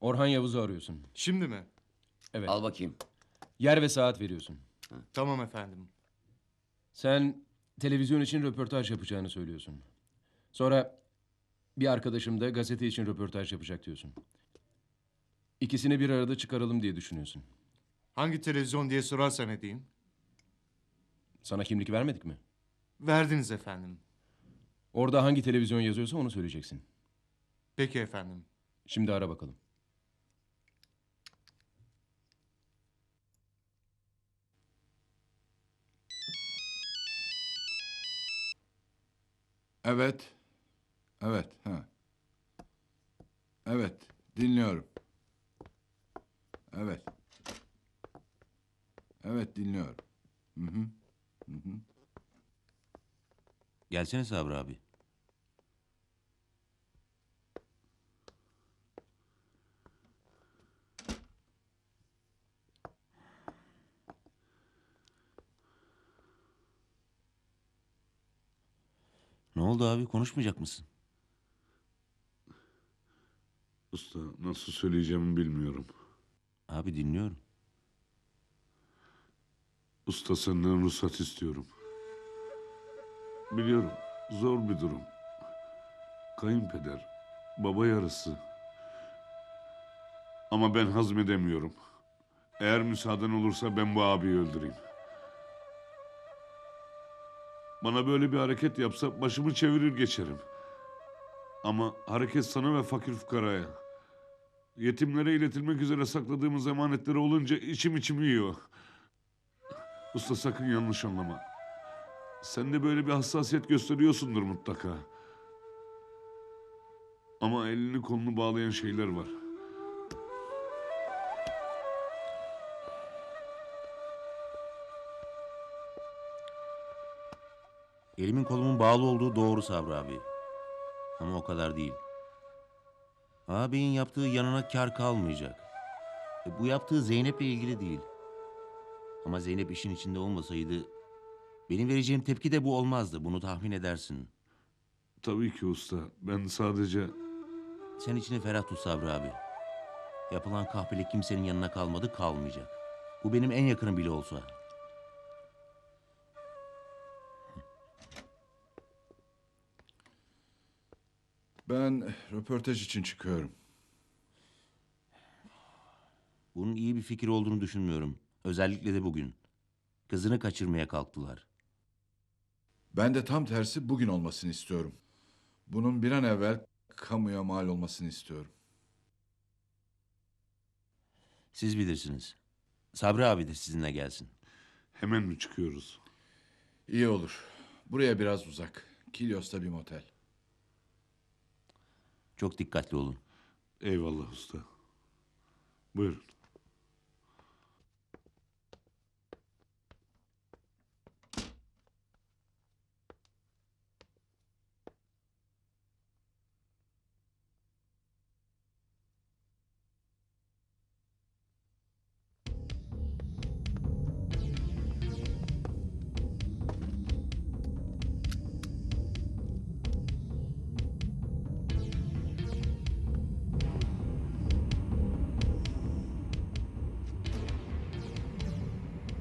Orhan Yavuz'u arıyorsun. Şimdi mi? Evet. Al bakayım. Yer ve saat veriyorsun. Tamam efendim. Sen televizyon için röportaj yapacağını söylüyorsun. Sonra bir arkadaşım da gazete için röportaj yapacak diyorsun. İkisini bir arada çıkaralım diye düşünüyorsun. Hangi televizyon diye sorarsan edeyim. Sana kimlik vermedik mi? Verdiniz efendim. Orada hangi televizyon yazıyorsa onu söyleyeceksin. Peki efendim. Şimdi ara bakalım. Evet. Evet. Ha. Evet. Dinliyorum. Evet. Evet dinliyorum. Hı hı. Hı hı. Gelsene Sabri abi. Ne oldu abi? Konuşmayacak mısın? Usta nasıl söyleyeceğimi bilmiyorum. Abi dinliyorum. Usta senden ruhsat istiyorum. Biliyorum zor bir durum. Kayınpeder, baba yarısı. Ama ben hazmedemiyorum. Eğer müsaaden olursa ben bu abiyi öldüreyim. Bana böyle bir hareket yapsa başımı çevirir geçerim. Ama hareket sana ve fakir fukaraya. Yetimlere iletilmek üzere sakladığımız emanetleri olunca içim içimi yiyor. Usta sakın yanlış anlama. Sen de böyle bir hassasiyet gösteriyorsundur mutlaka. Ama elini kolunu bağlayan şeyler var. Elimin kolumun bağlı olduğu doğru Sabri abi. Ama o kadar değil. Ağabeyin yaptığı yanına kar kalmayacak. E, bu yaptığı Zeynep'le ilgili değil. Ama Zeynep işin içinde olmasaydı... ...benim vereceğim tepki de bu olmazdı. Bunu tahmin edersin. Tabii ki usta. Ben sadece... Sen içini ferah tut Sabri abi. Yapılan kahpelik kimsenin yanına kalmadı, kalmayacak. Bu benim en yakınım bile olsa. Ben röportaj için çıkıyorum. Bunun iyi bir fikir olduğunu düşünmüyorum. Özellikle de bugün. Kızını kaçırmaya kalktılar. Ben de tam tersi bugün olmasını istiyorum. Bunun bir an evvel kamuya mal olmasını istiyorum. Siz bilirsiniz. Sabri abi de sizinle gelsin. Hemen mi çıkıyoruz? İyi olur. Buraya biraz uzak. Kilyos'ta bir motel. Çok dikkatli olun. Eyvallah usta. Buyurun.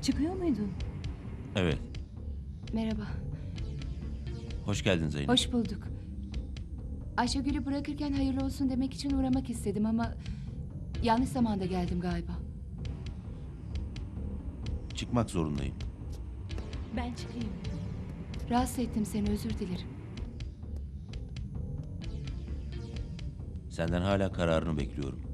Çıkıyor muydun? Evet. Merhaba, Hoş geldin Zeynep. hoş bulduk. Ayşegül'ü bırakırken hayırlı olsun demek için uğramak istedim ama... ...yanlış zamanda geldim galiba. Çıkmak zorundayım. Ben çıkayım. Rahatsız ettim seni, özür dilerim. Senden hala kararını bekliyorum.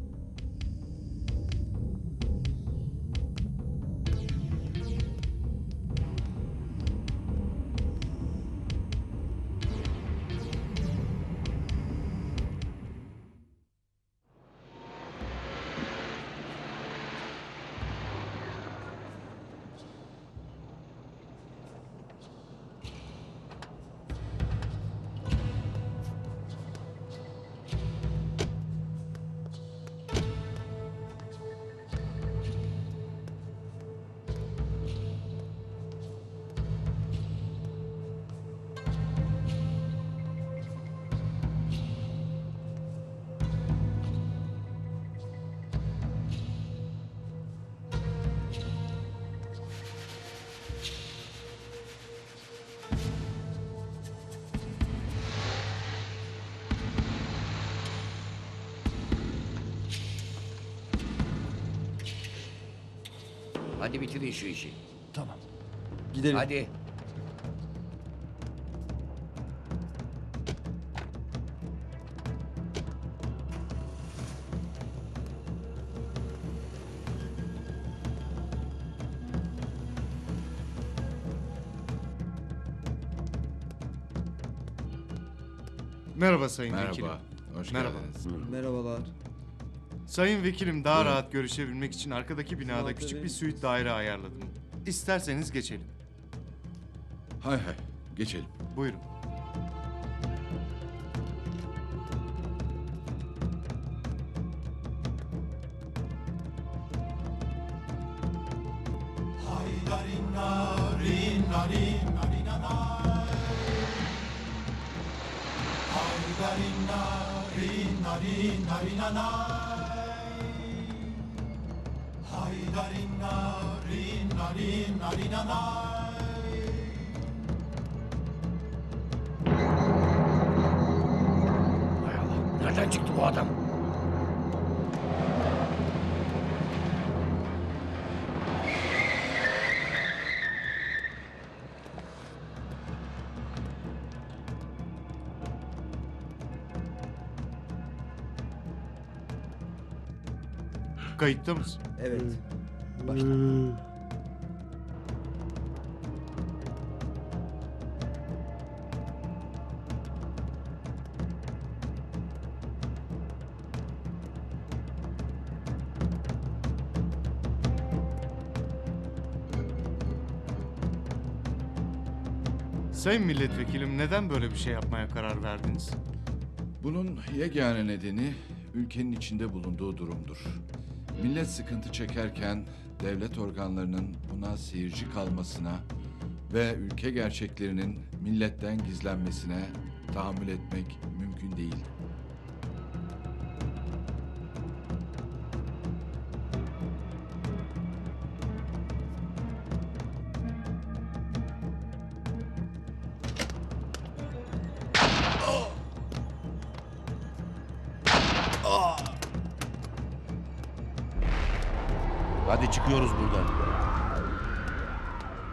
Hadi bitirin şu işi. Tamam. Gidelim. Hadi. Merhaba Sayın Vekilim. Merhaba. Hoş Merhaba. geldiniz. Merhabalar. Sayın Vekilim daha rahat görüşebilmek için arkadaki binada küçük bir suite daire ayarladım. İsterseniz geçelim. Hay hay. Geçelim. Buyurun. Hay Allah. Nereden çıktı bu adam? Kayıtta mısın? Evet. Başla. Sayın Milletvekilim neden böyle bir şey yapmaya karar verdiniz? Bunun yegane nedeni ülkenin içinde bulunduğu durumdur. Millet sıkıntı çekerken devlet organlarının buna seyirci kalmasına ve ülke gerçeklerinin milletten gizlenmesine tahammül etmek mümkün değil. Hadi çıkıyoruz buradan.